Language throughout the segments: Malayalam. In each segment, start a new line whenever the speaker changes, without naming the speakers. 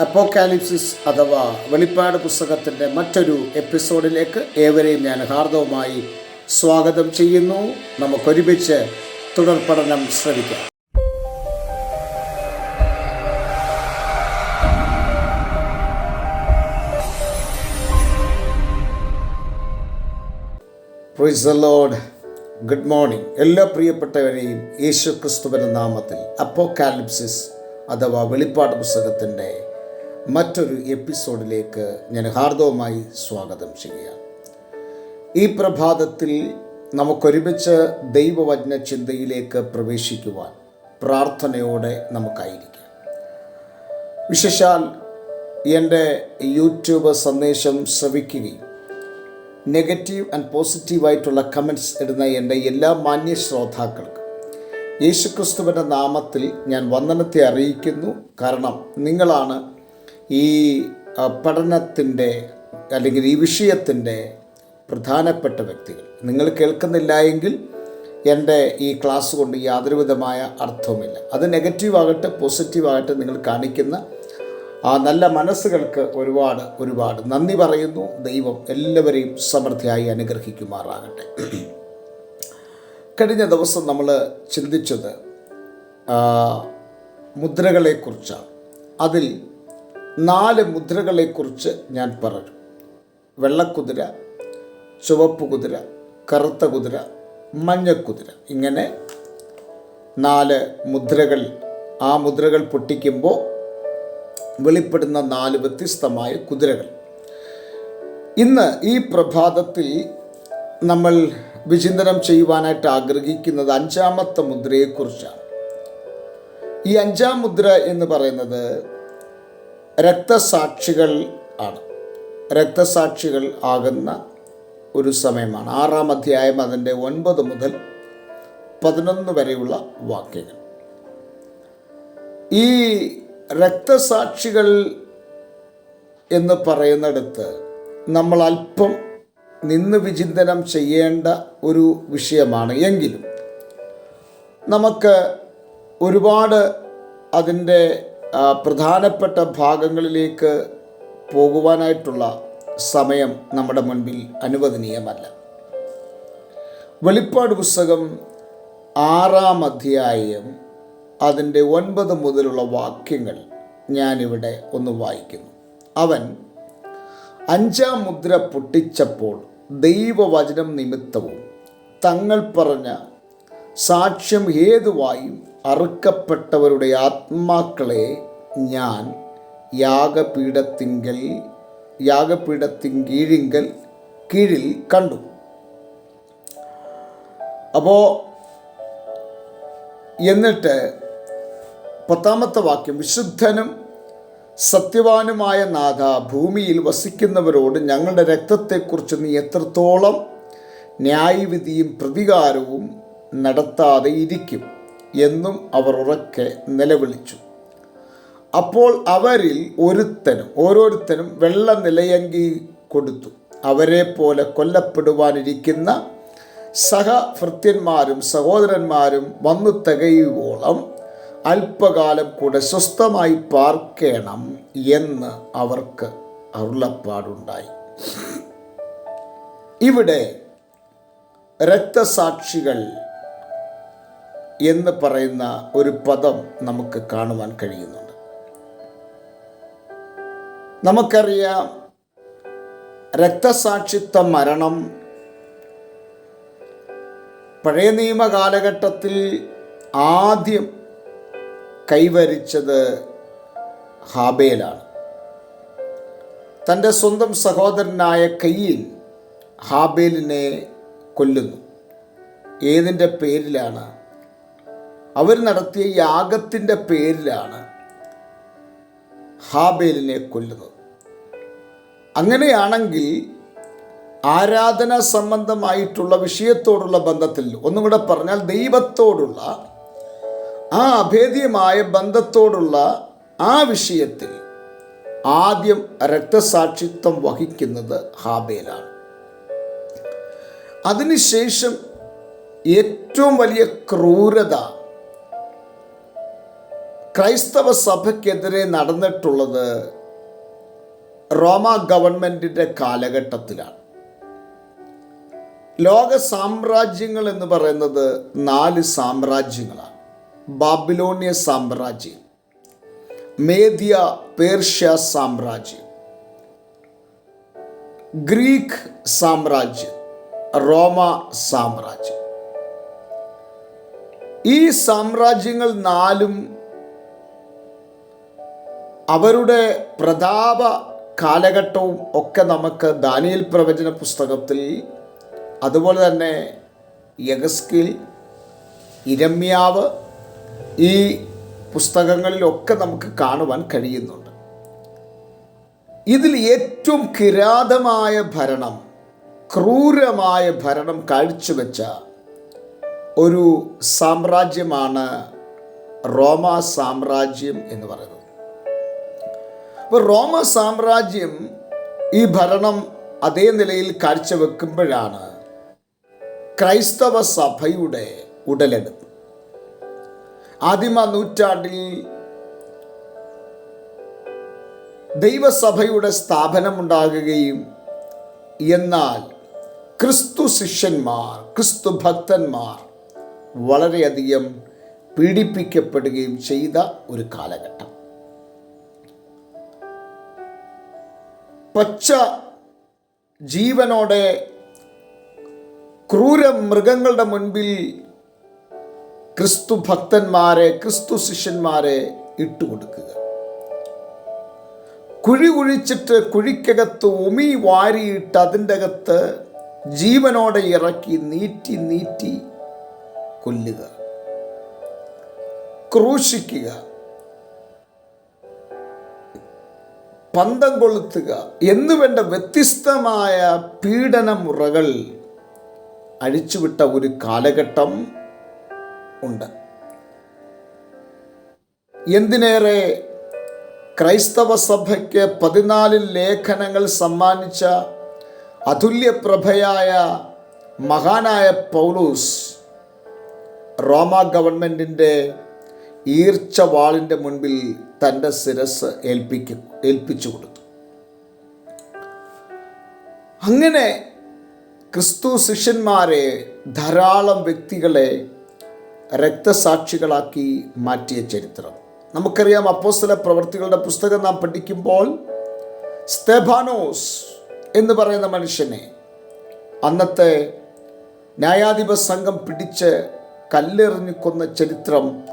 അപ്പോക്കാലിപ്സിസ് അഥവാ വെളിപ്പാട് പുസ്തകത്തിന്റെ മറ്റൊരു എപ്പിസോഡിലേക്ക് ഏവരെയും ഞാൻ ഹാർദവുമായി സ്വാഗതം ചെയ്യുന്നു. നമുക്കൊരുമിച്ച് തുടർ പഠനം ശ്രമിക്കാം. പ്രൈസ് ലോഡ് ഗുഡ് മോർണിംഗ് എല്ലാ പ്രിയപ്പെട്ടവരെയും യേശു ക്രിസ്തുവിന്റെ നാമത്തിൽ അപ്പോക്കാലിപ്സിസ് അഥവാ വെളിപ്പാട് പുസ്തകത്തിന്റെ മറ്റൊരു എപ്പിസോഡിലേക്ക് ഞാൻ ഹാർദവുമായി സ്വാഗതം ചെയ്യുകയാണ്. ഈ പ്രഭാതത്തിൽ നമുക്കൊരുമിച്ച് ദൈവവചന ചിന്തയിലേക്ക് പ്രവേശിക്കുവാൻ പ്രാർത്ഥനയോടെ നമുക്കായിരിക്കാം. വിശേഷാൽ എന്റെ യൂട്യൂബ് സന്ദേശം ശ്രവിക്കുകയും നെഗറ്റീവ് ആൻഡ് പോസിറ്റീവായിട്ടുള്ള കമൻസ് ഇടുന്ന എന്റെ എല്ലാ മാന്യ ശ്രോതാക്കൾക്കും യേശുക്രിസ്തുവിന്റെ നാമത്തിൽ ഞാൻ വന്ദനത്തെ അറിയിക്കുന്നു. കാരണം നിങ്ങളാണ് ഈ പഠനത്തിന്റെ അല്ലെങ്കിൽ ഈ വിഷയത്തിന്റെ പ്രധാനപ്പെട്ട വ്യക്തികൾ. നിങ്ങൾ കേൾക്കുന്നില്ല എങ്കിൽ എന്റെ ഈ ക്ലാസ് കൊണ്ട് യാതൊരുവിധമായ അർത്ഥവുമില്ല. അത് നെഗറ്റീവ് ആകട്ടെ പോസിറ്റീവ് ആകട്ടെ നിങ്ങൾ കാണിക്കുന്ന ആ നല്ല മനസ്സുകൾക്ക് ഒരുപാട് ഒരുപാട് നന്ദി പറയുന്നു. ദൈവം എല്ലാവരെയും സമൃദ്ധിയായി അനുഗ്രഹിക്കുമാറാകട്ടെ. കഴിഞ്ഞ ദിവസം നമ്മൾ ചിന്തിച്ചത് മുദ്രകളെക്കുറിച്ചാണ്. അതിൽ നാല് മുദ്രകളെക്കുറിച്ച് ഞാൻ പറഞ്ഞു. വെള്ളക്കുതിര ചുവപ്പ് കുതിര കറുത്ത കുതിര മഞ്ഞക്കുതിര ഇങ്ങനെ നാല് മുദ്രകൾ. ആ മുദ്രകൾ പൊട്ടിക്കുമ്പോൾ വെളിപ്പെടുന്ന നാല് വ്യത്യസ്തമായ കുതിരകൾ. ഇന്ന് ഈ പ്രഭാതത്തിൽ നമ്മൾ വിചിന്തനം ചെയ്യുവാനായിട്ട് ആഗ്രഹിക്കുന്നത് അഞ്ചാമത്തെ മുദ്രയെക്കുറിച്ചാണ്. ഈ അഞ്ചാം മുദ്ര എന്ന് പറയുന്നത് രക്തസാക്ഷികൾ ആണ്. രക്തസാക്ഷികൾ ആകുന്ന ഒരു സമയമാണ്. ആറാം അധ്യായം അതിന്റെ ഒൻപത് മുതൽ പതിനൊന്ന് വരെയുള്ള വാക്യങ്ങൾ. ഈ രക്തസാക്ഷികൾ എന്ന് പറയുന്നിടത്ത് നമ്മൾ അല്പം നിന്ന് വിചിന്തനം ചെയ്യേണ്ട ഒരു വിഷയമാണ്. എങ്കിലും നമുക്ക് ഒരുപാട് അതിന്റെ പ്രധാനപ്പെട്ട ഭാഗങ്ങളിലേക്ക് പോകുവാനായിട്ടുള്ള സമയം നമ്മുടെ മുൻപിൽ അനുവദനീയമല്ല. വെളിപ്പാട് പുസ്തകം ആറാം അധ്യായം അതിന്റെ ഒൻപത് മുതലുള്ള വാക്യങ്ങൾ ഞാനിവിടെ ഒന്ന് വായിക്കുന്നു. അവൻ അഞ്ചാം മുദ്ര പൊട്ടിച്ചപ്പോൾ ദൈവവചനം നിമിത്തവും തങ്ങൾ പറഞ്ഞ സാക്ഷ്യം ഹേതുവായും അറുക്കപ്പെട്ടവരുടെ ആത്മാക്കളെ ഞാൻ യാഗപീഠത്തിങ്കൽ യാഗപീഠത്തിൻ കീഴിങ്കൽ കീഴിൽ കണ്ടു. അപ്പോൾ എന്നിട്ട് പത്താമത്തെ വാക്യം വിശുദ്ധനും സത്യവാനുമായ നാഥ ഭൂമിയിൽ വസിക്കുന്നവരോട് ഞങ്ങളുടെ രക്തത്തെക്കുറിച്ച് നീ എത്രത്തോളം ന്യായവിധിയും പ്രതികാരവും നടത്താതെ ഇരിക്കും. എന്നും അവർ ഉറക്കെ നിലവിളിച്ചു. അപ്പോൾ അവരിൽ ഒരുത്തനും ഓരോരുത്തനും വെള്ള നിലയങ്കി കൊടുത്തു. അവരെ പോലെ കൊല്ലപ്പെടുവാനിരിക്കുന്ന സഹഭൃത്യന്മാരും സഹോദരന്മാരും വന്നു തികയുവോളം അല്പകാലം കൂടെ സ്വസ്ഥമായി പാർക്കണം എന്ന് അവർക്ക് അരുളപ്പാടുണ്ടായി. ഇവിടെ രക്തസാക്ഷികൾ എന്ന് പറയുന്ന ഒരു പദം നമുക്ക് കാണുവാൻ കഴിയുന്നുണ്ട്. നമുക്കറിയാം രക്തസാക്ഷിത്വ മരണം പഴയ നിയമ കാലഘട്ടത്തിൽ ആദ്യം കൈവരിച്ചത് ഹാബേലാണ്. തന്റെ സ്വന്തം സഹോദരനായ കയ്യിൽ ഹാബേലിനെ കൊല്ലുന്നു. ഏതിന്റെ പേരിലാണ് അവർ നടത്തിയ യാഗത്തിന്റെ പേരിലാണ് ഹാബേലിനെ കൊല്ലുന്നത്. അങ്ങനെയാണെങ്കിൽ ആരാധന സംബന്ധമായിട്ടുള്ള വിഷയത്തോടുള്ള ബന്ധത്തിൽ ഒന്നും കൂടെ പറഞ്ഞാൽ ദൈവത്തോടുള്ള ആ അഭേദ്യമായ ബന്ധത്തോടുള്ള ആ വിഷയത്തിൽ ആദ്യം രക്തസാക്ഷിത്വം വഹിക്കുന്നത് ഹാബേലാണ്. അതിനുശേഷം ഏറ്റവും വലിയ ക്രൂരത ക്രൈസ്തവ സഭയ്ക്കെതിരെ നടന്നിട്ടുള്ളത് റോമ ഗവൺമെന്റിന്റെ കാലഘട്ടത്തിലാണ്. ലോക സാമ്രാജ്യങ്ങൾ എന്ന് പറയുന്നത് നാല് സാമ്രാജ്യങ്ങളാണ്. ബാബിലോണിയ സാമ്രാജ്യം മേദിയ പേർഷ്യ സാമ്രാജ്യം ഗ്രീക്ക് സാമ്രാജ്യം റോമ സാമ്രാജ്യം. ഈ സാമ്രാജ്യങ്ങൾ നാലും അവരുടെ പ്രതാപ കാലഘട്ടവും ഒക്കെ നമുക്ക് ദാനിയൽ പ്രവചന പുസ്തകത്തിൽ അതുപോലെ തന്നെ യഗസ്കിൽ ഇരമ്യാവ് ഈ പുസ്തകങ്ങളിലൊക്കെ നമുക്ക് കാണുവാൻ കഴിയുന്നുണ്ട്. ഇതിൽ ഏറ്റവും കിരാതമായ ഭരണം ക്രൂരമായ ഭരണം കാഴ്ചവെച്ച ഒരു സാമ്രാജ്യമാണ് റോമ സാമ്രാജ്യം എന്ന് പറയുന്നത്. അപ്പോൾ റോമ സാമ്രാജ്യം ഈ ഭരണം അതേ നിലയിൽ കാഴ്ചവെക്കുമ്പോഴാണ് ക്രൈസ്തവ സഭയുടെ ഉടലെടുപ്പ്. ആദിമ നൂറ്റാണ്ടിൽ ദൈവസഭയുടെ സ്ഥാപനമുണ്ടാകുകയും എന്നാൽ ക്രിസ്തു ശിഷ്യന്മാർ ക്രിസ്തു ഭക്തന്മാർ വളരെയധികം പീഡിപ്പിക്കപ്പെടുകയും ചെയ്ത ഒരു കാലഘട്ടം. പച്ച ജീവനോടെ ക്രൂര മൃഗങ്ങളുടെ മുൻപിൽ ക്രിസ്തു ഭക്തന്മാരെ ക്രിസ്തു ശിഷ്യന്മാരെ ഇട്ടുകൊടുക്കുക. കുഴി കുഴിച്ചിട്ട് കുഴിക്കകത്ത് ഉമി വാരിയിട്ട് അതിന്റെ അകത്ത് ജീവനോടെ ഇറക്കി നീറ്റി നീറ്റി കൊല്ലുക. ക്രൂശിക്കുക. പന്തം കൊളുത്തുക എന്നുവേണ്ട വ്യത്യസ്തമായ പീഡന മുറകൾ അഴിച്ചുവിട്ട ഒരു കാലഘട്ടം ഉണ്ട്. എന്തിനേറെ ക്രൈസ്തവ സഭയ്ക്ക് പതിനാല് ലേഖനങ്ങൾ സമ്മാനിച്ച അതുല്യപ്രഭയായ മഹാനായ പൗലൂസ് റോമ ഗവൺമെന്റിന്റെ ഈർച്ച വാളിന്റെ മുൻപിൽ തന്റെ ശിരസ് ഏൽപ്പിക്കും ഏൽപ്പിച്ചു കൊടുത്തു. അങ്ങനെ ക്രിസ്തു ശിഷ്യന്മാരെ ധാരാളം വ്യക്തികളെ രക്തസാക്ഷികളാക്കി മാറ്റിയ ചരിത്രം. നമുക്കറിയാം അപ്പോസ്തല പ്രവർത്തികളുടെ പുസ്തകം നാം പഠിക്കുമ്പോൾ സ്തെഫാനോസ് എന്ന് പറയുന്ന മനുഷ്യനെ അന്നത്തെ ന്യായാധിപ സംഘം പിടിച്ച് കല്ലെറിഞ്ഞു കൊന്ന ചരിത്രം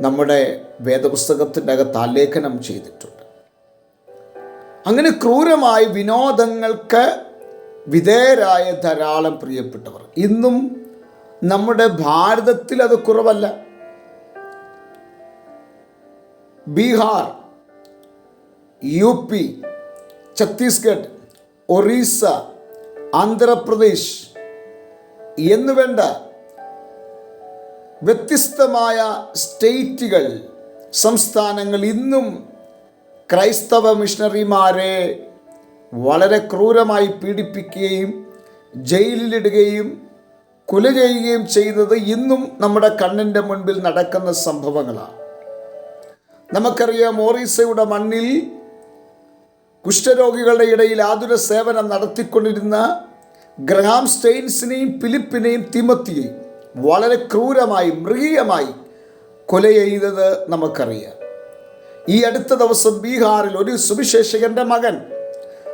നമ്മുടെ വേദപുസ്തകത്തിന്റെ അകത്ത് ആലേഖനം ചെയ്തിട്ടുണ്ട്. അങ്ങനെ ക്രൂരമായി വിനോദങ്ങൾക്ക് വിധേയരായ ധാരാളം പ്രിയപ്പെട്ടവർ. ഇന്നും നമ്മുടെ ഭാരതത്തിൽ അത് കുറവല്ല. ബീഹാർ യു പി ഛത്തീസ്ഗഡ് ഒറീസ ആന്ധ്രാപ്രദേശ് എന്നുവേണ്ട വ്യത്യസ്തമായ സ്റ്റേറ്റുകൾ സംസ്ഥാനങ്ങൾ ഇന്നും ക്രൈസ്തവ മിഷണറിമാരെ വളരെ ക്രൂരമായി പീഡിപ്പിക്കുകയും ജയിലിലിടുകയും കൊല ചെയ്യുകയും ചെയ്യുന്നത് ഇന്നും നമ്മുടെ കണ്ണിന്റെ മുൻപിൽ നടക്കുന്ന സംഭവങ്ങളാണ് നമുക്കറിയാം ഓറീസയുടെ മണ്ണിൽ കുഷ്ഠരോഗികളുടെ ഇടയിൽ ആതുര സേവനം നടത്തിക്കൊണ്ടിരുന്ന ഗ്രഹാം സ്റ്റെയിൻസിനെയും ഫിലിപ്പിനെയും തിമത്തിയെയും വളരെ ക്രൂരമായി മൃഗീയമായി കൊല ചെയ്തത് നമുക്കറിയാം. ഈ അടുത്ത ദിവസം ബീഹാറിൽ ഒരു സുവിശേഷകന്റെ മകൻ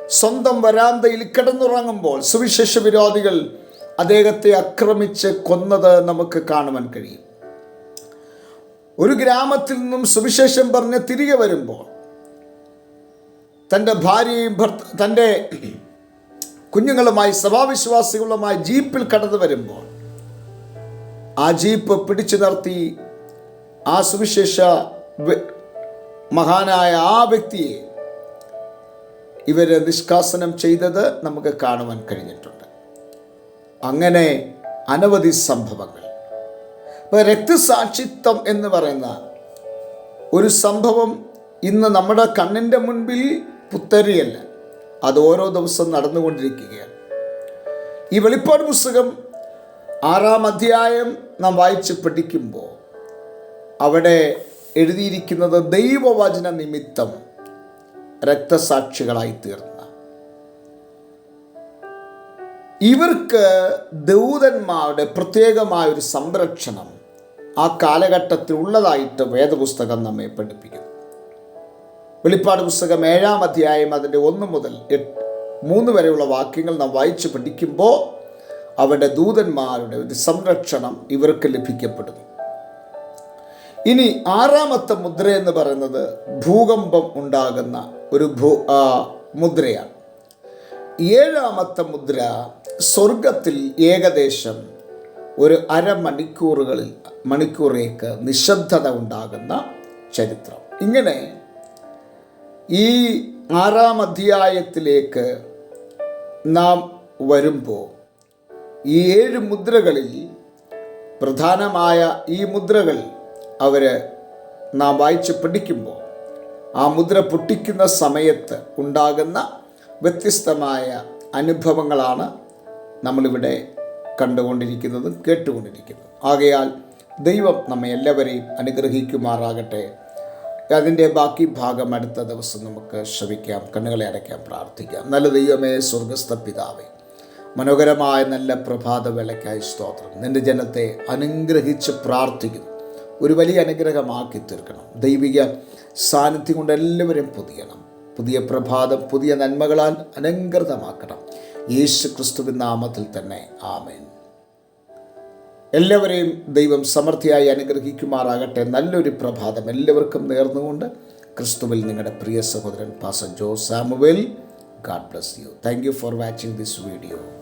സ്വന്തം വരാന്തയിൽ കിടന്നുറങ്ങുമ്പോൾ സുവിശേഷ വിരോധികൾ അദ്ദേഹത്തെ ആക്രമിച്ച് കൊന്നത് നമുക്ക് കാണുവാൻ കഴിയും. ഒരു ഗ്രാമത്തിൽ നിന്നും സുവിശേഷം പറഞ്ഞ് തിരികെ വരുമ്പോൾ തന്റെ ഭാര്യയും ഭർത്ത തന്റെ കുഞ്ഞുങ്ങളുമായി സഭാവിശ്വാസികളുമായി ജീപ്പിൽ കടന്നു വരുമ്പോൾ ജീപ്പ് പിടിച്ചു നിർത്തി. ആ സുവിശേഷ മഹാനായ ആ വ്യക്തിയെ ഇവർ നിഷ്കാസനം ചെയ്തത് നമുക്ക് കാണുവാൻ കഴിഞ്ഞിട്ടുണ്ട്. അങ്ങനെ അനവധി സംഭവങ്ങൾ. ഇപ്പോൾ രക്തസാക്ഷിത്വം എന്ന് പറയുന്ന ഒരു സംഭവം ഇന്ന് നമ്മുടെ കണ്ണിന്റെ മുൻപിൽ പുത്തരിയല്ല. അത് ഓരോ ദിവസം നടന്നുകൊണ്ടിരിക്കുകയാണ്. ഈ വെളിപ്പാട് പുസ്തകം ആറാം അധ്യായം നാം വായിച്ച് പഠിക്കുമ്പോൾ അവിടെ എഴുതിയിരിക്കുന്നത് ദൈവവചന നിമിത്തം രക്തസാക്ഷികളായി തീർന്ന. ഇവർക്ക് ദൂതന്മാരുടെ പ്രത്യേകമായ ഒരു സംരക്ഷണം ആ കാലഘട്ടത്തിൽ ഉള്ളതായിട്ട് വേദപുസ്തകം നമ്മെ പഠിപ്പിക്കുന്നു. വെളിപ്പാട് പുസ്തകം ഏഴാം അധ്യായം അതിന്റെ ഒന്ന് മുതൽ എട്ട് മൂന്ന് വരെയുള്ള വാക്യങ്ങൾ നാം വായിച്ച് പഠിക്കുമ്പോൾ അവരുടെ ദൂതന്മാരുടെ ഒരു സംരക്ഷണം ഇവർക്ക് ലഭിക്കപ്പെടുന്നു. ഇനി ആറാമത്തെ മുദ്ര എന്ന് പറയുന്നത് ഭൂകമ്പം ഉണ്ടാകുന്ന ഒരു ഭൂ മുദ്രയാണ്. ഏഴാമത്തെ മുദ്ര സ്വർഗത്തിൽ ഏകദേശം ഒരു അരമണിക്കൂറുകളിൽ മണിക്കൂറേക്ക് നിശബ്ദത ഉണ്ടാകുന്ന ചരിത്രം. ഇങ്ങനെ ഈ ആറാം അധ്യായത്തിലേക്ക് നാം വരുമ്പോൾ ഈ ഏഴ് മുദ്രകളിൽ പ്രധാനമായ ഈ മുദ്രകൾ അവർ നാം വായിച്ച് പഠിക്കുമ്പോൾ ആ മുദ്ര പൊട്ടിക്കുന്ന സമയത്ത് ഉണ്ടാകുന്ന വ്യത്യസ്തമായ അനുഭവങ്ങളാണ് നമ്മളിവിടെ കണ്ടുകൊണ്ടിരിക്കുന്നതും കേട്ടുകൊണ്ടിരിക്കുന്നതും. ആകയാൽ ദൈവം നമ്മെ എല്ലാവരെയും അനുഗ്രഹിക്കുമാറാകട്ടെ. അതിന്റെ ബാക്കി ഭാഗം അടുത്ത ദിവസം നമുക്ക് ശ്രമിക്കാം കണ്ണുകളെ അടയ്ക്കാം പ്രാർത്ഥിക്കാം. നല്ല ദൈവമേ സ്വർഗസ്ഥ പിതാവേ മനോഹരമായ നല്ല പ്രഭാത വേളയ്ക്കായി സ്തോത്രം. നിന്റെ ജനത്തെ അനുഗ്രഹിച്ച് പ്രാർത്ഥിക്കുന്നു. ഒരു വലിയ അനുഗ്രഹമാക്കി തീർക്കണം. ദൈവിക സാന്നിധ്യം കൊണ്ട് എല്ലാവരും പുതിയണം. പുതിയ പ്രഭാതം പുതിയ നന്മകളാൽ അലങ്കൃതമാക്കണം യേശു ക്രിസ്തുവിൻ നാമത്തിൽ തന്നെ. ആമേൻ. എല്ലാവരെയും ദൈവം സമൃദ്ധിയായി അനുഗ്രഹിക്കുമാറാകട്ടെ. നല്ലൊരു പ്രഭാതം എല്ലാവർക്കും നേർന്നുകൊണ്ട് ക്രിസ്തുവിൽ നിങ്ങളുടെ പ്രിയ സഹോദരൻ പാസ Jo Samuel God bless you thank you for watching this video